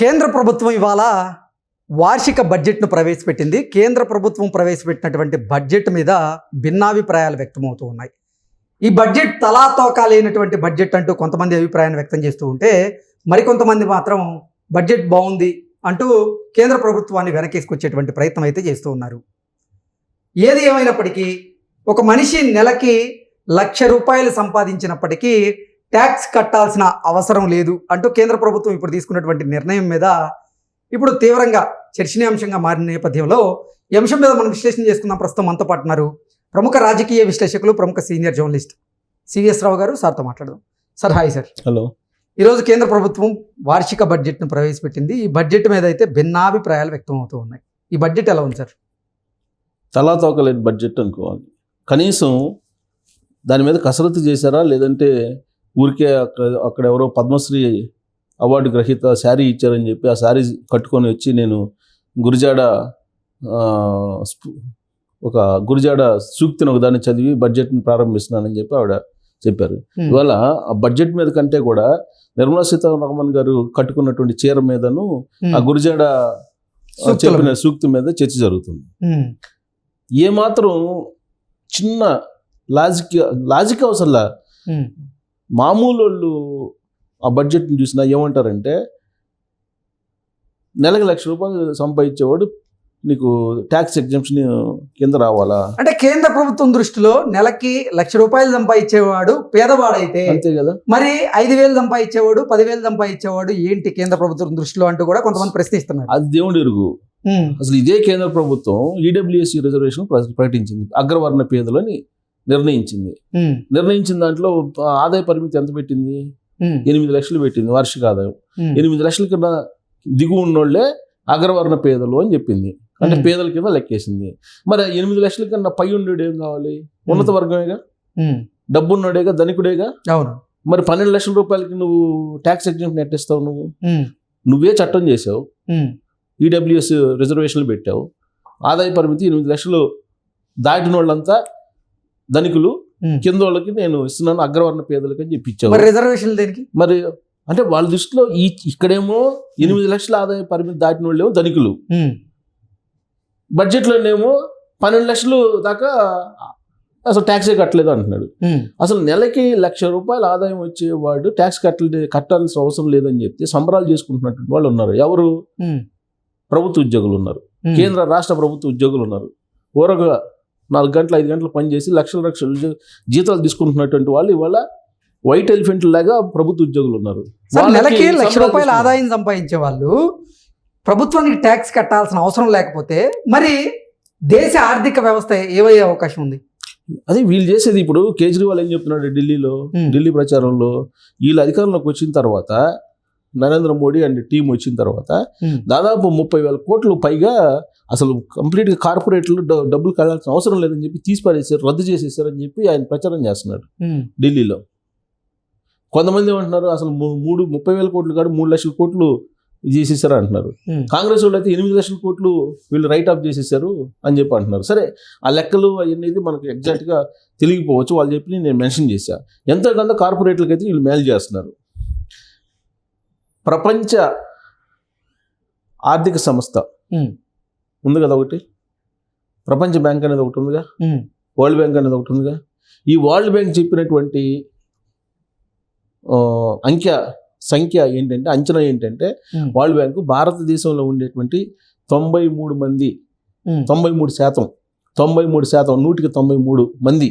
కేంద్ర ప్రభుత్వం ఇవాళ వార్షిక బడ్జెట్ను ప్రవేశపెట్టింది. కేంద్ర ప్రభుత్వం ప్రవేశపెట్టినటువంటి బడ్జెట్ మీద భిన్నాభిప్రాయాలు వ్యక్తమవుతూ ఉన్నాయి. ఈ బడ్జెట్ తలాతోకా లేనటువంటి బడ్జెట్ అంటూ కొంతమంది అభిప్రాయాన్ని వ్యక్తం చేస్తూ ఉంటే మరికొంతమంది మాత్రం బడ్జెట్ బాగుంది అంటూ కేంద్ర ప్రభుత్వాన్ని వెనకేసుకొచ్చేటువంటి ప్రయత్నం అయితే చేస్తూ ఉన్నారు. ఏది ఏమైనప్పటికీ ఒక మనిషి నెలకి లక్ష రూపాయలు సంపాదించినప్పటికీ ట్యాక్స్ కట్టాల్సిన అవసరం లేదు అంటూ కేంద్ర ప్రభుత్వం ఇప్పుడు తీసుకున్నటువంటి నిర్ణయం మీద ఇప్పుడు తీవ్రంగా చర్చనీయాంశంగా మారిన నేపథ్యంలో ఈ అంశం మీద మనం విశ్లేషణ చేసుకుందాం. ప్రస్తుతం మనతో పాటు ఉన్నారు ప్రముఖ రాజకీయ విశ్లేషకులు ప్రముఖ సీనియర్ జర్నలిస్ట్ సివిఎస్ రావు గారు. సార్తో మాట్లాడదాం. Sir hi sir. హలో. ఈరోజు కేంద్ర ప్రభుత్వం వార్షిక బడ్జెట్ను ప్రవేశపెట్టింది. ఈ బడ్జెట్ మీద అయితే భిన్నాభిప్రాయాలు వ్యక్తం అవుతూ ఉన్నాయి ఈ బడ్జెట్ ఎలా ఉంది సార్? తలా తోకలేని బడ్జెట్ అనుకోవాలి. కనీసం దాని మీద కసరత్తు చేశారా? లేదంటే ఊరికే అక్కడ అక్కడ ఎవరో పద్మశ్రీ అవార్డు గ్రహీత శారీ ఇచ్చారని చెప్పి ఆ శారీ కట్టుకొని వచ్చి నేను గురిజాడ ఒక గురిజాడ సూక్తిని ఒకదాన్ని చదివి బడ్జెట్ని ప్రారంభిస్తున్నానని చెప్పి ఆవిడ చెప్పారు. ఇవాళ ఆ బడ్జెట్ మీద కంటే కూడా నిర్మలా సీతారామన్ గారు కట్టుకున్నటువంటి చీర మీదను ఆ గురిజాడ చెప్పిన సూక్తి మీద చర్చ జరుగుతుంది. ఏమాత్రం చిన్న లాజిక్ లాజిక్ అవసరంలా మామూలు వాళ్ళు ఆ బడ్జెట్ని చూసినా ఏమంటారంటే నెలకు లక్ష రూపాయలు సంపాదించేవాడు నీకు ట్యాక్స్ ఎగ్జామ్షన్ కింద రావాలా? అంటే కేంద్ర ప్రభుత్వం దృష్టిలో నెలకి లక్ష రూపాయలు సంపాదించేవాడు పేదవాడైతే అంతే కదా? మరి ఐదు వేలు సంపాదించేవాడు పదివేలు సంపాదించేవాడు ఏంటి కేంద్ర ప్రభుత్వం దృష్టిలో అంటూ కూడా కొంతమంది ప్రశ్నిస్తున్నారు. అది దేవుడు ఎరుగు. ఉమ్, అసలు ఇదే కేంద్ర ప్రభుత్వం ఈడబ్ల్యూఎస్సీ రిజర్వేషన్ ప్ర- ప్రకటించింది. అగ్రవర్ణ పేదలని నిర్ణయించింది. నిర్ణయించిన దాంట్లో ఆదాయ పరిమితి ఎంత పెట్టింది? ఎనిమిది లక్షలు పెట్టింది వార్షిక ఆదాయం. ఎనిమిది లక్షల కన్నా దిగు ఉన్నోళ్ళే అగ్రవర్ణ పేదలు అని చెప్పింది. అంటే పేదల కింద లెక్కేసింది. మరి ఎనిమిది లక్షల కన్నా పై ఉండేడు ఏం కావాలి? ఉన్నత వర్గమేగా? ఉమ్, డబ్బున్నోడేగా? ధనికుడేగా? అవును. మరి పన్నెండు లక్షల రూపాయలకి నువ్వు ట్యాక్స్ ఎగ్జామ్ నెట్టేస్తావు నువ్వు? నువ్వే చట్టం చేసావు ఈడబ్ల్యూఎస్ రిజర్వేషన్లు పెట్టావు. ఆదాయ పరిమితి ఎనిమిది లక్షలు దాటిన వాళ్ళంతా ధనికులు. కింద వాళ్ళకి నేను ఇస్తున్నాను అగ్రవర్ణ పేదలకి అని చెప్పి మరి రిజర్వేషన్ దేనికి? మరి అంటే వాళ్ళ దృష్టిలో ఈ ఇక్కడేమో ఎనిమిది లక్షల ఆదాయ పరిమితి దాటిన వాళ్ళేమో ధనికులు. బడ్జెట్లోనేమో పన్నెండు లక్షలు దాకా అసలు ట్యాక్సే కట్టలేదు అంటున్నాడు. అసలు నెలకి లక్ష రూపాయల ఆదాయం వచ్చేవాడు ట్యాక్స్ కట్టలే కట్టాల్సిన అవసరం లేదని చెప్తే సంబరాలు చేసుకుంటున్నటువంటి వాళ్ళు ఉన్నారు. ఎవరు? ప్రభుత్వ ఉద్యోగులు ఉన్నారు. కేంద్ర రాష్ట్ర ప్రభుత్వ ఉద్యోగులు ఉన్నారు. ఊరగా నాలుగు గంటలు ఐదు గంటలు పనిచేసి లక్షల లక్షల జీతాలు తీసుకుంటున్నటువంటి వాళ్ళు ఇవాళ వైట్ ఎలిఫెంట్ లాగా ప్రభుత్వ ఉద్యోగులు ఉన్నారు. నెలకి లక్ష రూపాయల. ఆదాయం సంపాదించే వాళ్ళు ప్రభుత్వానికి ట్యాక్స్ కట్టాల్సిన అవసరం లేకపోతే మరి దేశ ఆర్థిక వ్యవస్థ ఏమయ్యే అవకాశం ఉంది? అదే వీళ్ళు చేసేది ఇప్పుడు కేజ్రీవాల్ ఏం చెప్తున్నాడు ఢిల్లీలో ఢిల్లీ ప్రచారంలో వీళ్ళు అధికారంలోకి వచ్చిన తర్వాత నరేంద్ర మోడీ అండ్ టీం వచ్చిన తర్వాత దాదాపు ముప్పై వేల కోట్లు పైగా అసలు కంప్లీట్గా కార్పొరేట్లు డబ్బులు కట్టాల్సిన అవసరం లేదని చెప్పి తీసి పారేశారు రద్దు చేసేసారని చెప్పి ఆయన ప్రచారం చేస్తున్నాడు ఢిల్లీలో. కొంతమంది ఏమంటున్నారు అసలు మూడు ముప్పై వేల కోట్లు కాదు మూడు లక్షల కోట్లు చేసేసారు అంటున్నారు. కాంగ్రెస్ వాళ్ళు అయితే ఎనిమిది లక్షల కోట్లు వీళ్ళు రైట్ ఆఫ్ చేసేసారు అని చెప్పి అంటున్నారు. సరే ఆ లెక్కలు అవన్నీ మనకు ఎగ్జాక్ట్గా తెలియకపోవచ్చు వాళ్ళు చెప్పి నేను మెన్షన్ చేశా. ఎంతో కొంత కార్పొరేట్లకు అయితే వీళ్ళు మేలు చేస్తున్నారు. ప్రపంచ ఆర్థిక సంస్థ ఉంది కదా ఒకటి? ప్రపంచ బ్యాంక్ అనేది ఒకటి ఉందిగా? వరల్డ్ బ్యాంక్ అనేది ఒకటి ఉందిగా? ఈ వరల్డ్ బ్యాంక్ చెప్పినటువంటి అంకె సంఖ్య ఏంటంటే అంచనా ఏంటంటే వరల్డ్ బ్యాంకు భారతదేశంలో ఉండేటువంటి తొంభై మూడు మంది తొంభై మూడు శాతం తొంభై మూడు శాతం నూటికి తొంభై మూడు మంది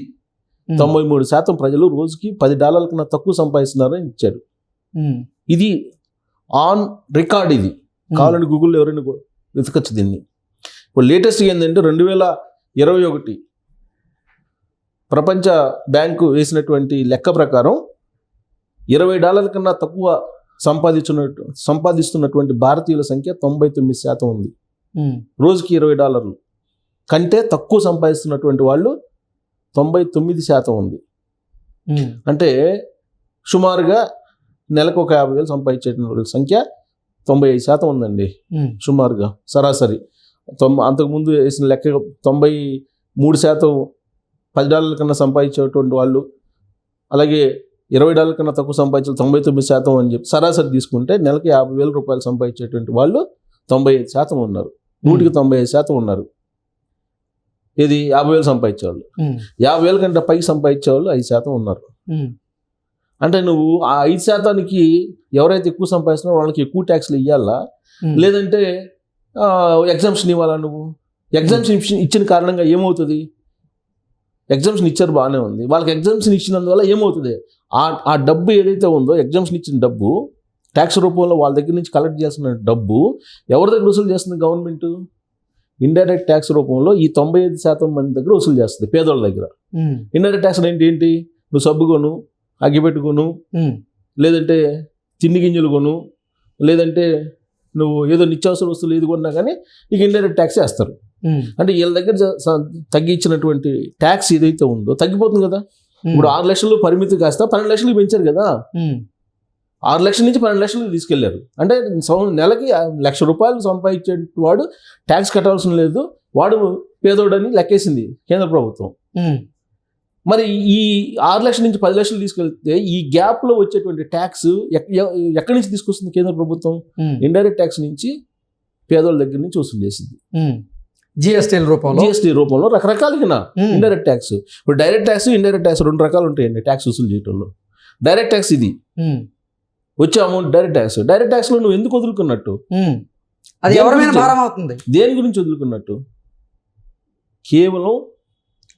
తొంభై మూడు శాతం ప్రజలు రోజుకి పది డాలర్ల కన్నా తక్కువ సంపాదిస్తున్నారని ఇచ్చారు. ఇది ఆన్ రికార్డ్ ఇది. కావాలని గూగుల్లో ఎవరైనా వెతకచ్చు దీన్ని. ఇప్పుడు లేటెస్ట్ ఏంటంటే రెండు వేల ఇరవై ఒకటి ప్రపంచ బ్యాంకు వేసినటువంటి లెక్క ప్రకారం ఇరవై డాలర్ల కన్నా తక్కువ సంపాదించున్నట్టు సంపాదిస్తున్నటువంటి భారతీయుల సంఖ్య తొంభై తొమ్మిది శాతం ఉంది. రోజుకి ఇరవై డాలర్లు. కంటే తక్కువ సంపాదిస్తున్నటువంటి వాళ్ళు తొంభై తొమ్మిది శాతం ఉంది. అంటే సుమారుగా నెలకు ఒక యాభై వేలు సంపాదించేటువంటి వాళ్ళ సంఖ్య తొంభై ఐదు శాతం ఉందండి. సుమారుగా సరాసరి. తొంభ అంతకుముందు వేసిన లెక్క తొంభై మూడు శాతం పది డాలర్ల కన్నా సంపాదించేటువంటి వాళ్ళు అలాగే ఇరవై డాలర్ కన్నా తక్కువ సంపాదించాలి తొంభై తొమ్మిది శాతం అని చెప్పి సరాసరి తీసుకుంటే నెలకి యాభై వేల రూపాయలు సంపాదించేటువంటి వాళ్ళు తొంభై ఐదు శాతం ఉన్నారు. నూటికి తొంభై ఐదు శాతం ఉన్నారు. ఇది యాభై వేలు సంపాదించేవాళ్ళు. యాభై వేల కంటే పైకి సంపాదించేవాళ్ళు ఐదు శాతం ఉన్నారు. అంటే నువ్వు ఆ ఐదు శాతానికి ఎవరైతే ఎక్కువ సంపాదిస్తున్నారో వాళ్ళకి ఎక్కువ ట్యాక్స్లు ఇవ్వాలా. లేదంటే ఎగ్జామ్షన్ ఇవ్వాలా నువ్వు? ఎగ్జామ్షన్ ఇచ్చి- ఇచ్చిన కారణంగా ఏమవుతుంది? ఎగ్జామ్షన్ ఇచ్చారు బాగానే ఉంది. వాళ్ళకి ఎగ్జామ్షన్ ఇచ్చినందువల్ల ఏమవుతుంది? ఆ ఆ డబ్బు ఏదైతే ఉందో ఎగ్జామ్షన్ ఇచ్చిన డబ్బు ట్యాక్స్ రూపంలో వాళ్ళ దగ్గర నుంచి కలెక్ట్ చేస్తున్న డబ్బు ఎవరి దగ్గర వసూలు చేస్తుంది గవర్నమెంట్? ఇండైరెక్ట్ ట్యాక్స్ రూపంలో ఈ తొంభై ఐదు శాతం మంది దగ్గర వసూలు చేస్తుంది పేదోళ్ళ దగ్గర. ఇండైరెక్ట్ ట్యాక్స్ ఏంటి ఏంటి? నువ్వు సబ్బు కొను అగ్గిపెట్టు కొను ఉమ్, లేదంటే తిండి గింజలు కొను లేదంటే నువ్వు ఏదో నిత్యావసర వస్తువులు ఏది కొన్నా కానీ నీకు ఇండైరెక్ట్ ట్యాక్స్ వేస్తారు. అంటే వీళ్ళ దగ్గర తగ్గించినటువంటి ట్యాక్స్ ఏదైతే ఉందో తగ్గిపోతుంది కదా? ఇప్పుడు ఆరు లక్షలు పరిమితి కాస్త పన్నెండు లక్షలు పెంచారు కదా? ఆరు లక్షల నుంచి పన్నెండు లక్షలు తీసుకెళ్ళారు. అంటే నెలకి లక్ష రూపాయలు సంపాదించే వాడు ట్యాక్స్ కట్టాల్సిన లేదు. వాడు పేదోడని లెక్కేసింది కేంద్ర ప్రభుత్వం. మరి ఈ ఆరు లక్షల నుంచి పది లక్షలు తీసుకెళ్తే ఈ గ్యాప్లో వచ్చేటువంటి ట్యాక్స్ ఎక్కడి నుంచి తీసుకొస్తుంది కేంద్ర ప్రభుత్వం? ఇండైరెక్ట్ ట్యాక్స్ నుంచి పేదోళ్ళ దగ్గర నుంచి వసూలు చేసింది. ఉమ్. జిఎస్టీల రూపంలో? జిఎస్టీ రూపంలో రకరకాలుగా ఇండైరెక్ట్ ట్యాక్స్ ఇప్పుడు డైరెక్ట్ ట్యాక్స్ ఇండైరెక్ట్ ట్యాక్స్ రెండు రకాలు ఉంటాయండి ట్యాక్స్ వసూలు చేయటంలో. డైరెక్ట్ ట్యాక్స్ ఇది. వచ్చే అమౌంట్ డైరెక్ట్ ట్యాక్స్ డైరెక్ట్ ట్యాక్స్లో నువ్వు ఎందుకు వదులుకున్నట్టు. అది ఎవరి? భారం అవుతుంది? దేని గురించి వదులుకున్నట్టు? కేవలం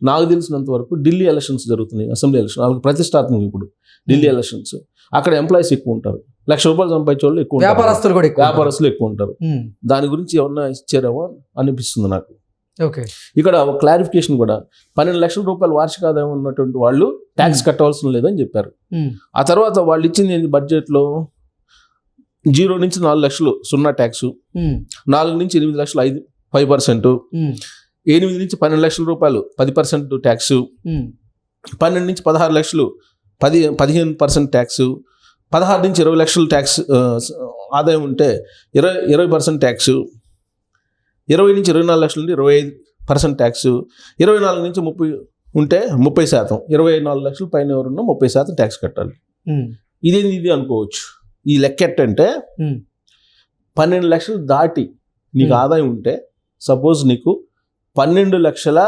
నాకు తెలిసినంత వరకు ఢిల్లీ ఎలక్షన్స్ జరుగుతున్నాయి అసెంబ్లీ ఎలక్షన్ వాళ్ళకి ప్రతిష్టాత్మకం ఇప్పుడు ఢిల్లీ Hmm. ఎలక్షన్స్ అక్కడ ఎంప్లాయీస్ ఎక్కువ ఉంటారు. లక్ష రూపాయలు సంపాదించే వాళ్ళు ఎక్కువ. వ్యాపారస్తులు కూడా ఎక్కువ వ్యాపారస్తులు ఎక్కువ ఉంటారు. ఉమ్, దాని గురించి ఏమన్నా ఇచ్చారేమో అనిపిస్తుంది నాకు. ఓకే. ఇక్కడ ఒక క్లారిఫికేషన్ కూడా పన్నెండు లక్షల రూపాయలు వార్షిక ఆదాయం ఉన్నటువంటి వాళ్ళు ట్యాక్స్ Hmm. కట్టవలసిన లేదని చెప్పారు. ఆ తర్వాత వాళ్ళు ఇచ్చింది బడ్జెట్లో జీరో నుంచి నాలుగు లక్షలు సున్నా ట్యాక్స్ నాలుగు నుంచి ఎనిమిది లక్షలు ఐదు ఫైవ్ పర్సెంట్ ఎనిమిది నుంచి పన్నెండు లక్షల రూపాయలు పది పర్సెంట్ ట్యాక్స్. పన్నెండు నుంచి పదహారు లక్షలు పది పదిహేను పర్సెంట్ ట్యాక్స్. పదహారు నుంచి ఇరవై లక్షలు ట్యాక్స్ ఆదాయం ఉంటే ఇరవై ఇరవై పర్సెంట్ ట్యాక్స్. ఇరవై నుంచి ఇరవై నాలుగు లక్షల నుండి ఇరవై ఐదు పర్సెంట్ ట్యాక్స్. ఇరవై నాలుగు నుంచి ముప్పై ఉంటే ముప్పై శాతం. ఇరవై నాలుగు లక్షల పైన ఎవరున్నా ముప్పై శాతం ట్యాక్స్ కట్టాలి. ఇదేంది ఇది అనుకోవచ్చు. ఈ లెక్క ఎట్టంటే పన్నెండు లక్షలు దాటి నీకు. ఆదాయం ఉంటే సపోజ్ నీకు పన్నెండు లక్షల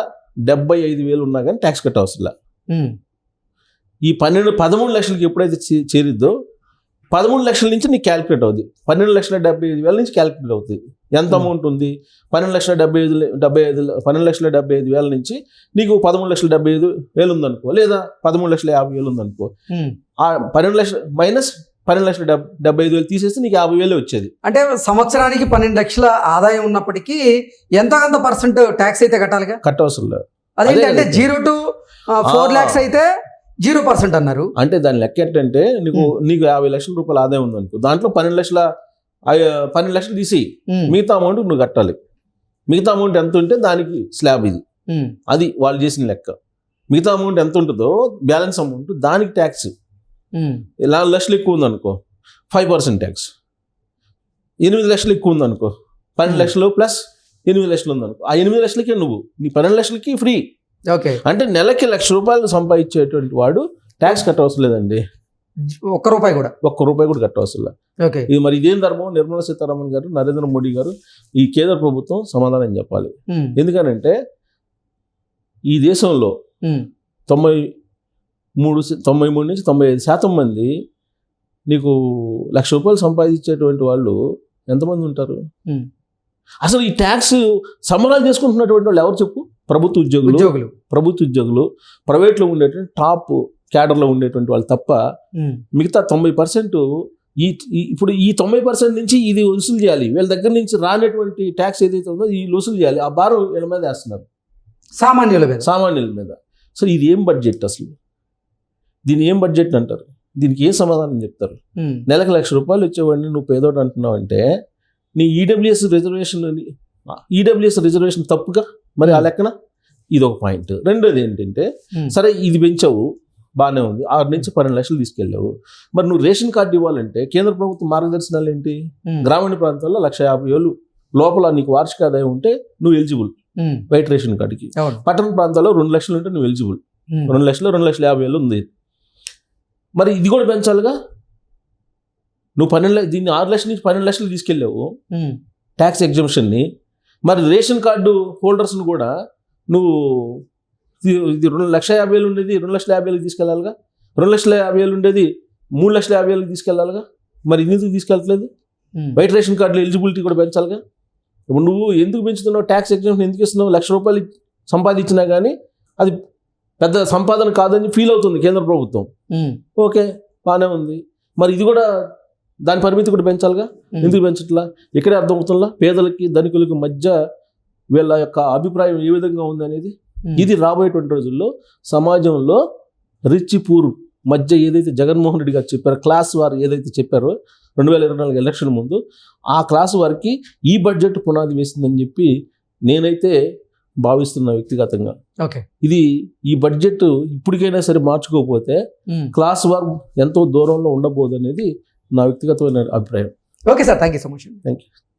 డెబ్బై ఐదు వేలు ఉన్నా కానీ ట్యాక్స్ కట్ ఈ పన్నెండు పదమూడు లక్షలకి ఎప్పుడైతే చేరిద్దో పదమూడు లక్షల నుంచి నీకు క్యాలిక్యులేట్ అవుతుంది పన్నెండు లక్షల డెబ్బై ఐదు వేల నుంచి క్యాలిక్యులేట్ అవుతుంది ఎంత. అమౌంట్ ఉంది? పన్నెండు లక్షల డెబ్బై ఐదు డెబ్బై ఐదు పన్నెండు లక్షల డెబ్బై ఐదు వేల నుంచి నీకు పదమూడు లక్షల డెబ్బై ఐదు వేలు ఉందనుకో లేదా పదమూడు లక్షల యాభై వేలు ఉందనుకో. ఆ పన్నెండు లక్షల మైనస్ పన్నెండు లక్షల డెబ్ డెబ్బై ఐదు వేలు తీసేస్తే నీకు యాభై వేలు వచ్చేది. అంటే సంవత్సరానికి పన్నెండు లక్షల ఆదాయం ఉన్నప్పటికీ ఎంతో కొంత పర్సెంట్ ట్యాక్స్ అయితే కట్టాలిగా? కట్ అవసరం లేదు. అదేంటంటే అదే. Zero to four. ల్యాక్స్ అయితే జీరో పర్సెంట్ అన్నారు. అంటే దాని లెక్క ఏంటంటే నీకు నీకు యాభై లక్షల రూపాయల ఆదాయం ఉందనుకో దాంట్లో పన్నెండు లక్షల పన్నెండు లక్షలు తీసి మిగతా అమౌంట్ నువ్వు కట్టాలి. మిగతా అమౌంట్ ఎంత ఉంటే దానికి స్లాబ్ ఇది. అది వాళ్ళు చేసిన లెక్క. మిగతా అమౌంట్ ఎంత ఉంటుందో బ్యాలెన్స్ అమౌంట్ దానికి ట్యాక్స్ ఉమ్, నాలుగు లక్షలు ఎక్కువ ఉందనుకో ఫైవ్ పర్సెంట్ ట్యాక్స్ ఎనిమిది లక్షలు ఎక్కువ ఉందనుకో పన్నెండు Hmm. లక్షలు ప్లస్ ఎనిమిది లక్షలు ఉందనుకో ఆ ఎనిమిది లక్షలకే నువ్వు నీ పన్నెండు లక్షలకి ఫ్రీ ఓకే అంటే నెలకి లక్ష రూపాయలు సంపాదించేటువంటి వాడు ట్యాక్స్ కట్టవసరం లేదండి ఒక్క రూపాయి కూడా. ఒక్క రూపాయి కూడా కట్టవసరం లేదు ఓకే ఇది మరి ఇదేం ధర్మం? నిర్మలా సీతారామన్ గారు నరేంద్ర మోడీ గారు ఈ కేంద్ర ప్రభుత్వం సమాధానం చెప్పాలి. ఉమ్, ఎందుకనంటే ఈ దేశంలో తొంభై మూడు తొంభై మూడు నుంచి తొంభై ఐదు శాతం మంది నీకు లక్ష రూపాయలు సంపాదించేటువంటి వాళ్ళు ఎంతమంది ఉంటారు. అసలు ఈ ట్యాక్స్ సంబరాలు చేసుకుంటున్నటువంటి వాళ్ళు ఎవరు చెప్పు? ప్రభుత్వ ఉద్యోగులు. ఉద్యోగులు. ప్రభుత్వ ఉద్యోగులు. ప్రైవేట్లో ఉండేటువంటి టాప్ క్యాడర్లో ఉండేటువంటి వాళ్ళు తప్ప మిగతా తొంభై పర్సెంట్ ఈ ఈ- ఇప్పుడు ఈ తొంభై పర్సెంట్ నుంచి ఇది వసూలు చేయాలి. వీళ్ళ దగ్గర నుంచి రానటువంటి ట్యాక్స్ ఏదైతే ఉందో ఈ వసూలు చేయాలి. ఆ భారం వీళ్ళ మీద వేస్తున్నారు. సామాన్యుల మీద. సామాన్యుల మీద. సో ఇది ఏం బడ్జెట్ అసలు? దీని ఏం బడ్జెట్ అంటారు? దీనికి ఏం సమాధానం చెప్తారు? నెలకు లక్ష రూపాయలు వచ్చేవాడిని నువ్వు పేదోడు అంటున్నావు అంటే నీ ఈడబ్ల్యూఎస్ రిజర్వేషన్ ఈడబ్ల్యూఎస్ రిజర్వేషన్ తప్పుగా? మరి ఆ లెక్కన? ఇది ఒక పాయింట్ రెండోది ఏంటంటే సరే ఇది పెంచావు బాగానే ఉంది. ఆరు నుంచి పన్నెండు లక్షలు తీసుకెళ్ళావు. మరి నువ్వు రేషన్ కార్డు ఇవ్వాలంటే కేంద్ర ప్రభుత్వ మార్గదర్శనాలు ఏంటి? గ్రామీణ ప్రాంతాల్లో లక్ష యాభై వేలు లోపల నీకు వార్షిక ఆదాయం ఉంటే నువ్వు ఎలిజిబుల్ వైట్ రేషన్ కార్డుకి. పట్టణ ప్రాంతాల్లో రెండు లక్షలు ఉంటే నువ్వు ఎలిజిబుల్ రెండు లక్షలు రెండు లక్షల యాభై వేలు ఉంది. మరి ఇది కూడా పెంచాలిగా? నువ్వు పన్నెండు దీన్ని ఆరు లక్షల నుంచి పన్నెండు లక్షలు తీసుకెళ్ళావు. ట్యాక్స్ ఎగ్జామ్షన్ని మరి రేషన్ కార్డు హోల్డర్స్ని కూడా నువ్వు ఇది రెండు లక్ష యాభై వేలు ఉండేది రెండు లక్షల యాభై వేలకు తీసుకెళ్ళాలిగా? రెండు లక్షల యాభై వేలు ఉండేది మూడు లక్షల యాభై వేలకు తీసుకెళ్ళాలిగా? మరి ఎందుకు తీసుకెళ్ళట్లేదు వైట్ రేషన్ కార్డులో ఎలిజిబిలిటీ కూడా పెంచాలిగా? ఇప్పుడు నువ్వు ఎందుకు పెంచుతున్నావు? ట్యాక్స్ ఎగ్జామ్షన్ ఎందుకు ఇస్తున్నావు? లక్ష రూపాయలు సంపాదించినా కానీ అది పెద్ద సంపాదన కాదని ఫీల్ అవుతుంది కేంద్ర ప్రభుత్వం. ఓకే బాగానే ఉంది. మరి ఇది కూడా దాని పరిమితి కూడా పెంచాలిగా. ఎందుకు పెంచట్లా? ఇక్కడే అర్థమవుతుందా? పేదలకి ధనికులకి మధ్య వీళ్ళ యొక్క అభిప్రాయం ఏ విధంగా ఉంది అనేది? ఇది రాబోయేటువంటి రోజుల్లో సమాజంలో రిచ్ పూర్ మధ్య ఏదైతే జగన్మోహన్ రెడ్డి గారు చెప్పారో క్లాస్ వారు ఏదైతే చెప్పారో రెండు వేల ఇరవై నాలుగు ఎలక్షన్ ముందు ఆ క్లాస్ వారికి ఈ బడ్జెట్ పునాది వేసిందని చెప్పి నేనైతే భావిస్తున్నా వ్యక్తిగతంగా. ఓకే. ఇది ఈ బడ్జెట్ ఇప్పటికైనా సరే మార్చుకోకపోతే. క్లాస్ వార్ ఎంతో దూరంలో ఉండబోదు అనేది నా వ్యక్తిగతమైన అభిప్రాయం. Okay sir thank you so much thank you